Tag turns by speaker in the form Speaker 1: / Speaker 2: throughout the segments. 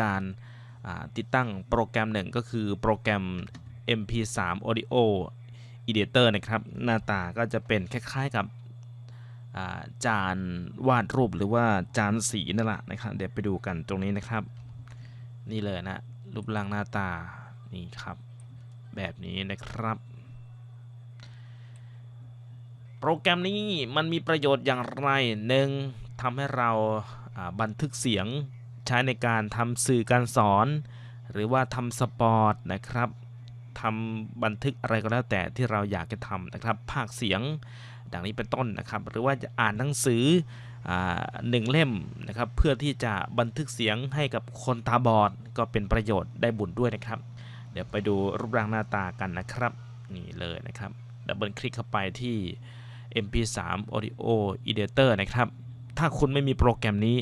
Speaker 1: การติดตั้งโปรแกรมหนึ่งก็คือโปรแกรม MP3 Audio Editor นะครับ หน้าตาก็จะเป็นคล้ายๆกับจานวาดรูปหรือว่าจานสีนั่นแหละนะครับ เดี๋ยวไปดูกันตรงนี้นะครับ นี่เลยนะ รูปร่างหน้าตานี่ครับ แบบนี้นะครับ โปรแกรมนี้มันมีประโยชน์อย่างไรหนึ่งทำให้เราบันทึกเสียง ใช้ในการทำสื่อการสอน หรือว่าทำสปอร์ตนะครับทำบันทึกอะไรก็แล้วแต่ที่เราอยากจะทำนะครับ ภาคเสียงดังนี้เป็นต้นนะครับ หรือว่าจะอ่านหนังสือหนึ่งเล่มนะครับเพื่อที่จะบันทึกเสียงให้กับคนตาบอดก็เป็นประโยชน์ได้บุญด้วยนะครับ เดี๋ยวไปดูรูปร่างหน้าตากันนะครับนี่เลยนะครับดับเบิลคลิกเข้าไปที่ MP3 Audio Editor นะครับ ถ้าคุณไม่มีโปรแกรมนี้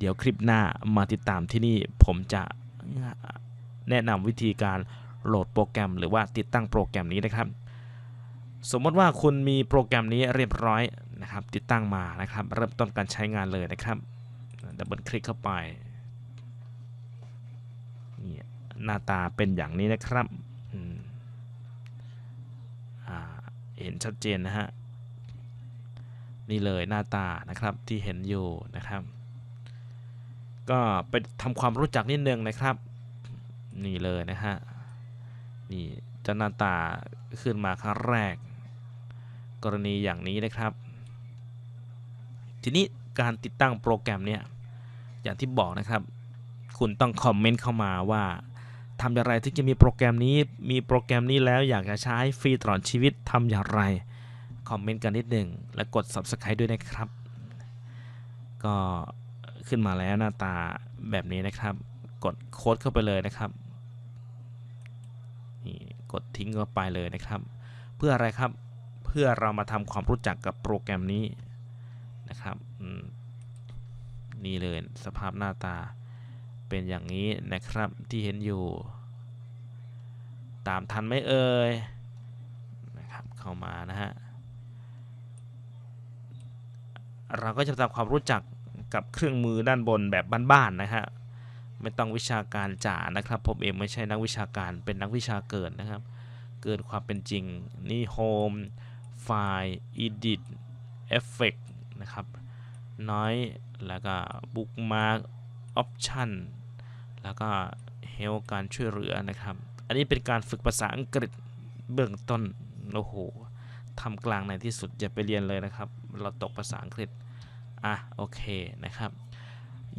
Speaker 1: เดี๋ยวคลิปหน้ามาติดตามที่นี่ผมจะแนะนำวิธีการโหลดโปรแกรม หรือว่าติดตั้งโปรแกรมนี้นะครับ สมมติว่าคุณมีโปรแกรมนี้เรียบร้อยนะครับ ติดตั้งมานะครับ เริ่มต้นการใช้งานเลยนะครับดับเบิลคลิกเข้าไปนี่หน้าตาเป็นอย่างนี้นะครับเห็นชัดเจนนะฮะนี่เลยหน้าตานะครับที่เห็นอยู่นะครับ ก็ไปทำความรู้จักนิดนึงนะครับ นี่เลยนะฮะ นี่จะหน้าตาขึ้นมาครั้งแรก กรณีอย่างนี้นะครับ ทีนี้การติดตั้งโปรแกรมเนี่ยอย่างที่บอกนะครับ คุณต้องคอมเมนต์เข้ามาว่าทำอย่างไรถึงจะมีโปรแกรมนี้มีโปรแกรมนี้แล้วอยากจะใช้ฟรีตลอดชีวิตทำอย่างไรคอมเมนต์กันนิดหนึ่งและกด subscribe ด้วยนะครับ ก็ ขึ้นมาแล้วหน้าตาแบบนี้นะครับ กดโค้ดเข้าไปเลยนะครับนี่กดทิ้งเข้าไปเลยนะครับ เพื่ออะไรครับเพื่อเรามาทำความรู้จักกับโปรแกรมนี้นะครับนี่เลยสภาพหน้าตาเป็นอย่างนี้นะครับที่เห็นอยู่ ตามทันไหมเอ่ยนะครับเข้ามานะฮะเราก็จะทำความรู้จัก กับเครื่องมือด้านบนแบบบ้านๆนะฮะไม่ต้องวิชาการจ๋านะครับ ผมเองไม่ใช่นักวิชาการเป็นนักวิชาเกินนะครับ เกินความเป็นจริงนี่ Home ไฟล์ Edit Effect นะครับน้อยแล้วก็ Bookmark Option แล้วก็ Help การช่วยเหลือนะครับ อันนี้เป็นการฝึกภาษาอังกฤษเบื้องต้นโอ้โหทำกลางในที่สุดอย่าไปเรียนเลยนะครับ เราตกภาษาอังกฤษ อะโอเคนะครับ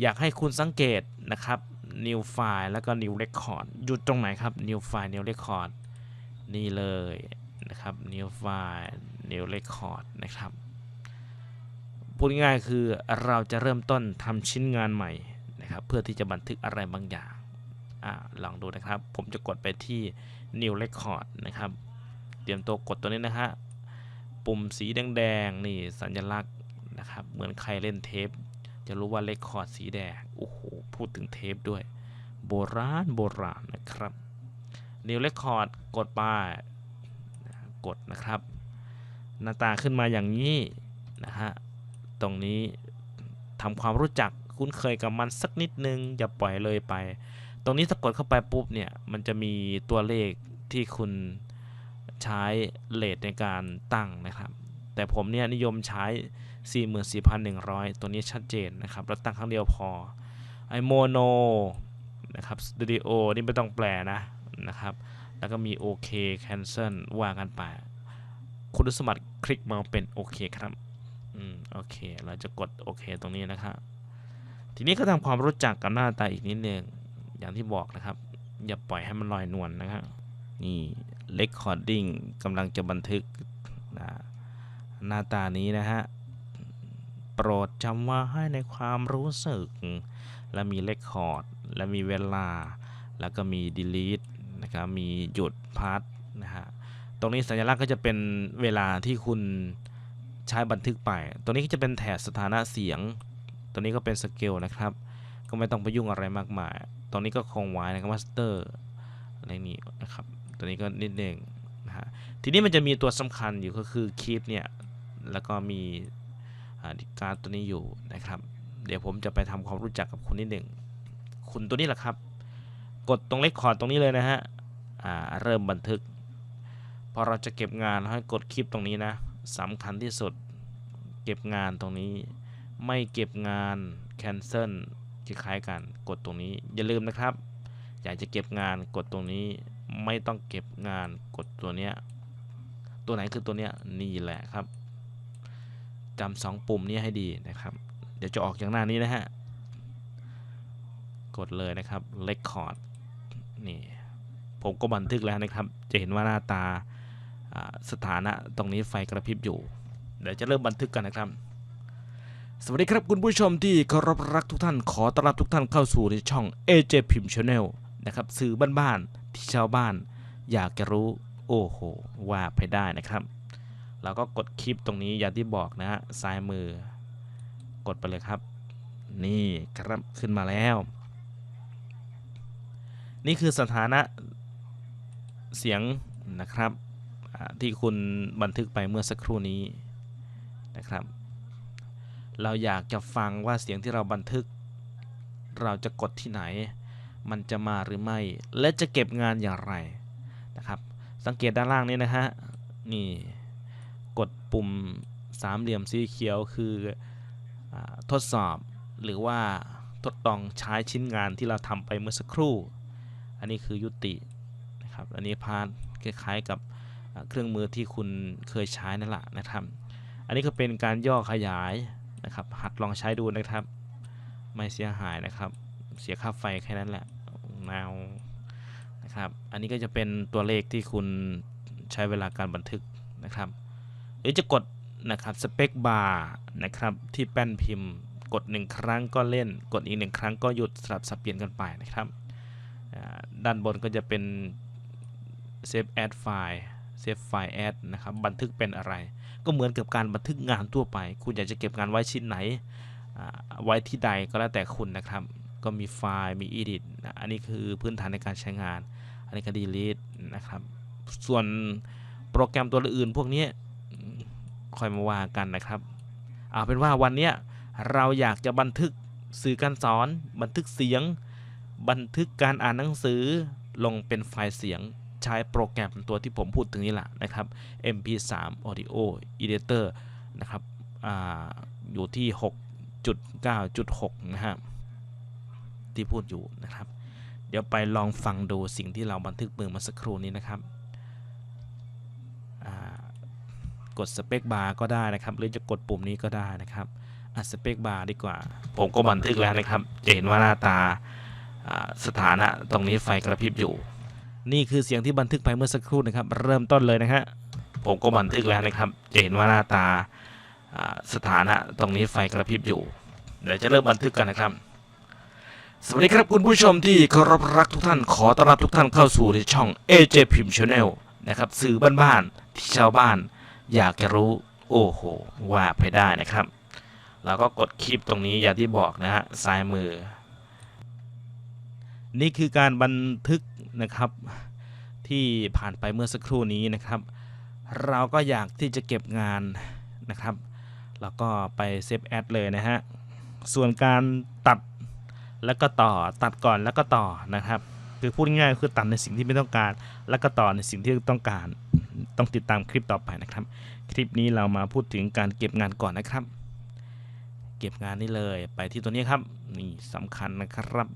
Speaker 1: อยากให้คุณสังเกตนะครับ new file แล้วก็ new record อยู่ตรงไหนครับ new file new record นี่เลยนะครับ new file new record นะครับพูดง่ายคือเราจะเริ่มต้นทำชิ้นงานใหม่นะครับ เพื่อที่จะบันทึกอะไรบางอย่างอ่าลองดูนะครับ ผมจะกดไปที่ new record นะครับ เตรียมตัวกดตัวนี้นะฮะปุ่มสีแดงๆ นี่สัญลักษณ นะครับ เหมือนใครเล่นเทป จะรู้ว่าเลคคอร์ดสีแดง โอ้โห พูดถึงเทปด้วย โบราณโบราณนะครับนิวเลคคอร์ดกดไปกดนะครับ หน้าตาขึ้นมาอย่างนี้นะฮะ ตรงนี้ทำความรู้จักคุ้นเคยกับมันสักนิดนึง อย่าปล่อยเลยไป ตรงนี้ถ้ากดเข้าไปปุ๊บเนี่ย มันจะมีตัวเลขที่คุณใช้เลทในการตั้งนะครับ แต่ผมเนี่ยนิยมใช้ 44,100 ตัวนี้ชัดเจนนะครับแล้วตั้งครั้งเดียวพอไอโมโนนะครับสตูดิโอนี่ไม่ต้องแปลนะนะครับแล้วก็มีโอเคแคนเซิลว่ากันไปคุณสมบัติคลิกมาเป็นโอเคครับอืมโอเค เราจะกดโอเคตรงนี้นะครับ ทีนี้ก็ทำความรู้จักกับหน้าตาอีกนิดนึงอย่างที่บอกนะครับ อย่าปล่อยให้มันลอยนวลนนะครับนี่ Recording กำลังจะบันทึกนะหน้าตานี้นะฮะ รดจำว่าให้ในความรู้สึก และมี Record และมีเวลา แล้วก็มี Delete นะครับ มีหยุดพาร์ทนะฮะ ตรงนี้สัญลักษณ์ก็จะเป็นเวลาที่คุณใช้บันทึกไป ตรงนี้ก็จะเป็นแถบสถานะเสียงตัวนี้ก็เป็นสเกลนะครับ ก็ไม่ต้องไปยุ่งอะไรมากมาย ตรงนี้ก็คงไว้นะครับมาสเตอร์อะไรนี้นะครับ ตัวนี้ก็นิดหนึ่งนะฮะ ทีนี้มันจะมีตัวสำคัญอยู่ก็คือคีปเนี่ย แล้วก็มี การตัวนี้อยู่นะครับ เดี๋ยวผมจะไปทำความรู้จักกับคุณนิดหนึ่งคุณตัวนี้แหละครับ กดตรงเลคคอร์ดตรงนี้เลยนะฮะอ่าเริ่มบันทึก พอเราจะเก็บงานให้กดคลิปตรงนี้นะสำคัญที่สุด เก็บงานตรงนี้ ไม่เก็บงาน cancel คล้ายๆกันกดตรงนี้ อย่าลืมนะครับ อยากจะเก็บงานกดตรงนี้ ไม่ต้องเก็บงานกดตัวเนี้ย ตัวไหนคือตัวเนี้ยนี่แหละครับ จำสองปุ่มนี้ให้ดีนะครับ เดี๋ยวจะออกอย่างหน้านี้นะฮะ กดเลยนะครับ Record นี่ผมก็บันทึกแล้วนะครับ จะเห็นว่าหน้าตาอ่าสถานะตรงนี้ไฟกระพริบอยู่ เดี๋ยวจะเริ่มบันทึกกันนะครับ สวัสดีครับคุณผู้ชมที่เคารพรักทุกท่านขอต้อนรับทุกท่านเข้าสู่ในช่อง AJ Pim Channel นะครับสื่อบ้านๆที่ชาวบ้าน อยากจะรู้โอ้โหว่าไปได้นะครับ เราก็กดคลิปตรงนี้อย่างที่บอกนะฮะซ้ายมือกดไปเลยครับ นี่ครับขึ้นมาแล้ว นี่คือสถานะเสียงนะครับที่คุณบันทึกไปเมื่อสักครู่นี้นะครับ เราอยากจะฟังว่าเสียงที่เราบันทึก เราจะกดที่ไหน มันจะมาหรือไม่ และจะเก็บงานอย่างไรนะครับ สังเกตด้านล่างนี้นะฮะนี่ กดปุ่มสามเหลี่ยมสีเขียวคืออทดสอบหรือว่าทดลองใช้ชิ้นงานที่เราทำไปเมื่อสักครู่ อันนี้คือยุตินะครับ อันนี้พาร์ทคล้ายๆกับเครื่องมือที่คุณเคยใช้นั่นแหละนะครับ อันนี้ก็เป็นการย่อขยายนะครับ หัดลองใช้ดูนะครับ ไม่เสียหายนะครับ เสียค่าไฟแค่นั้นแหละแนวนะครับ อันนี้ก็จะเป็นตัวเลขที่คุณใช้เวลาการบันทึกนะครับ หรือจะกดนะครับสเปคบาร์นะครับที่แป้นพิมพ์ กด 1 ครั้งก็เล่น กดอีกหนึ่งครั้งก็หยุดสลับสับเปลี่ยนกันไปนะครับด้านบนก็จะเป็น Save Add File Save File Add นะครับบันทึกเป็นอะไร ก็เหมือนกับการบันทึกงานทั่วไป คุณอยากจะเก็บงานไว้ชิ้นไหน ไว้ที่ใดก็แล้วแต่คุณนะครับ ก็มีไฟล์มี Edit อันนี้คือพื้นฐานในการใช้งาน อันนี้ก็ Delete นะครับ ส่วนโปรแกรมตัวอื่นพวกนี้ ค่อยมาว่ากันนะครับเอาเป็นว่าวันนี้เราอยากจะบันทึกสื่อการสอน บันทึกเสียง บันทึกการอ่านหนังสือลงเป็นไฟล์เสียงใช้โปรแกรมตัวที่ผมพูดถึงนี่แหละนะครับ MP3 Audio Editor นะครับออยู่ที่ 6.9.6 นะฮะที่พูดอยู่นะครับ เดี๋ยวไปลองฟังดูสิ่งที่เราบันทึกมือมาสักครู่นี้นะครับอ่า กดสเปคบาร์ก็ได้นะครับ หรือจะกดปุ่มนี้ก็ได้นะครับอะสเปคบาร์ดีกว่า ผมก็บันทึกแล้วนะครับจะเห็นว่าหน้าตาสถานะตรงนี้ไฟกระพริบอยู่ นี่คือเสียงที่บันทึกไปเมื่อสักครู่นะครับ เริ่มต้นเลยนะฮะผมก็บันทึกแล้วนะครับจะเห็นว่าหน้าตาสถานะตรงนี้ไฟกระพริบอยู่ เดี๋ยวจะเริ่มบันทึกกันนะครับสวัสดีครับคุณผู้ชมที่เคารพรักทุกท่านขอต้อนรับทุกท่านเข้าสู่ในช่อง AJ Pim Channel นะครับสื่อบ้านๆที่ชาวบ้าน อยากจะรู้โอ้โหว่าไปได้นะครับเราก็กดคลิปตรงนี้อย่างที่บอกนะฮะซ้ายมือ นี่คือการบันทึกนะครับที่ผ่านไปเมื่อสักครู่นี้นะครับ เราก็อยากที่จะเก็บงานนะครับ แล้วก็ไปเซฟแอดเลยนะฮะส่วนการตัดแล้วก็ต่อตัดก่อนแล้วก็ต่อนะครับ คือพูดง่ายๆคือตัดในสิ่งที่ไม่ต้องการ แล้วก็ต่อในสิ่งที่ต้องการ ต้องติดตามคลิปต่อไปนะครับ คลิปนี้เรามาพูดถึงการเก็บงานก่อนนะครับ เก็บงานนี่เลยไปที่ตัวนี้ครับนี่สำคัญนะครับ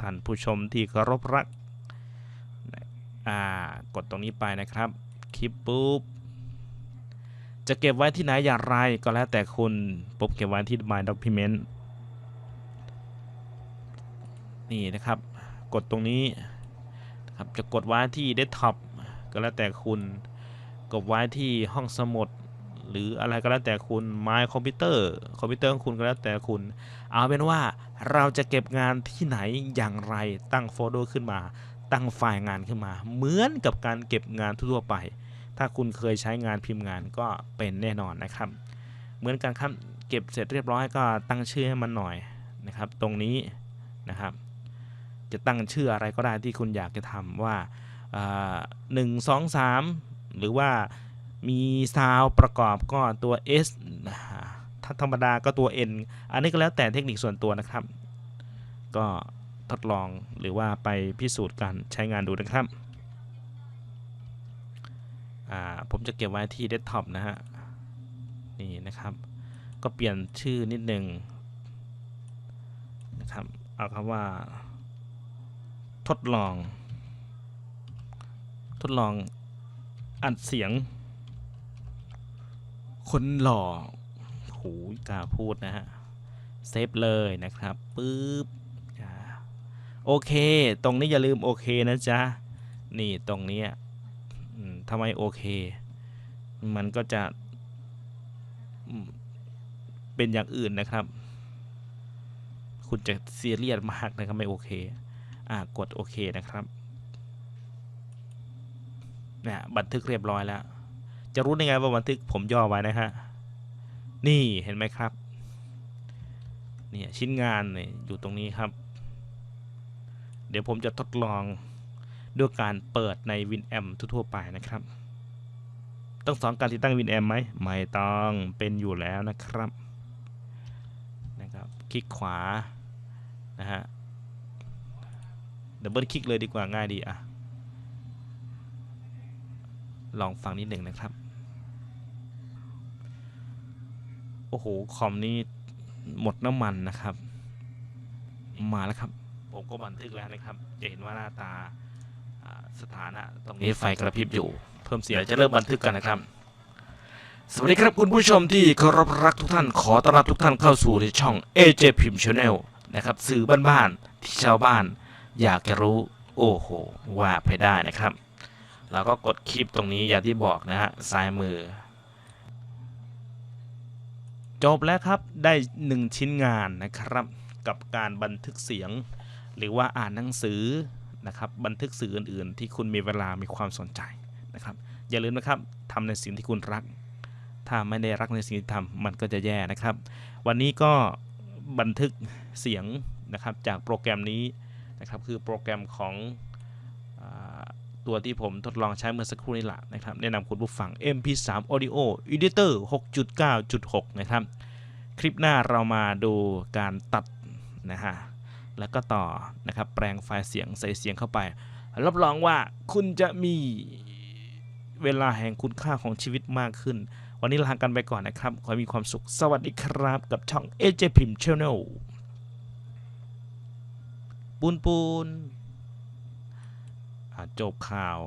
Speaker 1: ท่านผู้ชมที่เคารพรักอ่ากดตรงนี้ไปนะครับ คลิปปุ๊บจะเก็บไว้ที่ไหนอย่างไรก็แล้วแต่คุณปุ๊บเก็บไว้ที่ My Document นี่นะครับ กดตรงนี้นะครับจะกดไว้ที่ Desktop ก็แล้วแต่คุณ กดไว้ที่ห้องสมุด หรืออะไรก็แล้วแต่คุณ My Computer คอมพิวเตอร์ของคุณก็แล้วแต่คุณ เอาเป็นว่าเราจะเก็บงานที่ไหนอย่างไรตั้งโฟลเดอร์ขึ้นมา ตั้งไฟล์งานขึ้นมา เหมือนกับการเก็บงานทั่วไป ถ้าคุณเคยใช้งานพิมพ์งานก็เป็นแน่นอนนะครับ เหมือนกันครับเก็บเสร็จเรียบร้อยก็ตั้งชื่อให้มันหน่อยนะครับ ตรงนี้นะครับจะตั้งชื่ออะไรก็ได้ที่คุณอยากจะทำว่าหนึ่งสองสาม หรือว่ามีซาวประกอบก็ตัว S นะฮะถ้าธรรมดาก็ตัว N อันนี้ก็แล้วแต่เทคนิคส่วนตัวนะครับ ก็ทดลองหรือว่าไปพิสูจน์การใช้งานดูนะครับ ผมจะเก็บไว้ที่เดสก์ท็อปนะฮะ นี่นะครับ ก็เปลี่ยนชื่อนิดนึงนะครับ เอาคำว่า ทดลอง ทดลอง อัดเสียง คนหล่อโหกล้าพูดนะฮะ เซฟเลยนะครับปึ๊บโอเค ตรงนี้อย่าลืมโอเคนะจ๊ะ นี่ตรงนี้อืมทำไมโอเค มันก็จะเป็นอย่างอื่นนะครับ คุณจะเซียเรียสมากนะครับไม่โอเค อ่ากดโอเคนะครับ นี่ยบันทึกเรียบร้อยแล้ว จะรู้ได้ไงว่าบันทึกผมย่อไว้นะฮะ นี่เห็นไหมครับ เนี่ยชิ้นงานเนี่ยอยู่ตรงนี้ครับ เดี๋ยวผมจะทดลองด้วยการเปิดใน WinAm ทั่วๆไปนะครับ ต้องสอนการติดตั้ง WinAm ไหม ไม่ต้องเป็นอยู่แล้วนะครับ นะครับ คลิกขวา นะฮะดับเบิลคลิกเลยดีกว่าง่ายดีอะ ลองฟังนิดหนึ่งนะครับ โอ้โห คอมนี้หมดน้ำมันนะครับ มาแล้วครับ ผมก็บันทึกแล้วนะครับ จะเห็นว่าหน้าตาอ่าสถานะ ตรงนี้ไฟกระพริบอยู่ เพิ่มเสียงจะเริ่มบันทึกกันนะครับ สวัสดีครับคุณผู้ชมที่เคารพรักทุกท่าน ขอต้อนรับทุกท่านเข้าสู่ในช่อง AJ Pim Channel นะครับ สื่อบ้านๆที่ชาวบ้าน อยากจะรู้ โอ้โห ว่าไปได้นะครับ แล้วก็กดคลิปตรงนี้อย่างที่บอกนะฮะซ้ายมือ จบแล้วครับได้หนึ่งชิ้นงานนะครับกับการบันทึกเสียง หรือว่าอ่านหนังสือนะครับบันทึกสื่ออื่น ๆ ที่คุณมีเวลามีความสนใจนะครับ อย่าลืมนะครับทำในสิ่งที่คุณรัก ถ้าไม่ได้รักในสิ่งที่ทำมันก็จะแย่นะครับ วันนี้ก็บันทึกเสียงนะครับจากโปรแกรมนี้นะครับคือโปรแกรมของ ตัวที่ผมทดลองใช้เมื่อสักครู่นี้แหละนะครับ แนะนำคุณผู้ฟัง MP3 Audio Editor 6.9.6 นะครับ คลิปหน้าเรามาดูการตัดนะฮะ แล้วก็ต่อนะครับ แปลงไฟล์เสียงใส่เสียงเข้าไป รับรองว่าคุณจะมีเวลาแห่งคุณค่าของชีวิตมากขึ้น วันนี้ลากันไปก่อนนะครับ ขอให้มีความสุข สวัสดีครับ กับช่อง AJ Pim Channel ปูนปูน จบข่าว